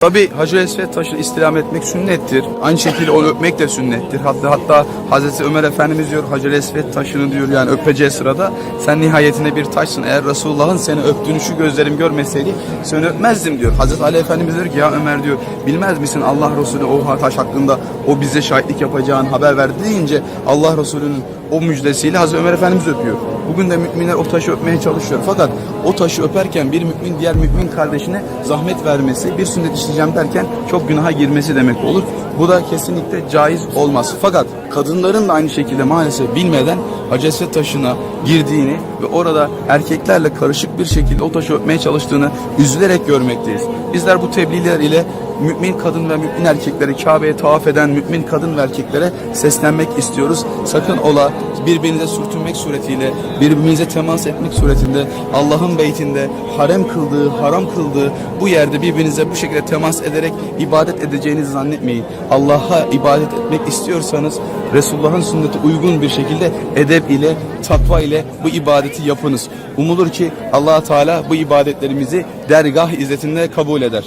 Tabi Hacı Esved taşını istirham etmek sünnettir. Aynı şekilde onu öpmek de sünnettir. Hatta hatta Hazreti Ömer Efendimiz diyor Hacı Esved taşını diyor yani öpeceği sırada sen nihayetinde bir taşsın. Eğer Resulullah'ın seni öptüğünü şu gözlerim görmeseydi seni öpmezdim diyor. Hazreti Ali Efendimiz diyor ki ya Ömer diyor bilmez misin Allah Resulü o taş hakkında o bize şahitlik yapacağını haber verdi deyince Allah Resulü'nün o müjdesiyle Hazreti Ömer Efendimiz öpüyor. Bugün de müminler o taşı öpmeye çalışıyor. Fakat o taşı öperken bir mümin diğer mümin kardeşine zahmet vermesi, bir sünnet işleyeceğim derken çok günaha girmesi demek olur. Bu da kesinlikle caiz olmaz. Fakat kadınların da aynı şekilde maalesef bilmeden Hacı Esved taşına girdiğini ve orada erkeklerle karışık bir şekilde o taşı öpmeye çalıştığını üzülerek görmekteyiz. Bizler bu tebliğler ile mümin kadın ve mümin erkeklere, Kabe'ye tavaf eden mümin kadın ve erkeklere seslenmek istiyoruz. Sakın ola birbirinize sürtünmek suretiyle, birbirinize temas etmek suretinde Allah'ın beytinde harem kıldığı, haram kıldığı bu yerde birbirinize bu şekilde temas ederek ibadet edeceğinizi zannetmeyin. Allah'a ibadet etmek istiyorsanız Resulullah'ın sünneti uygun bir şekilde edep ile, takva ile bu ibadeti yapınız. Umulur ki allah Teala bu ibadetlerimizi dergah izzetinde kabul eder.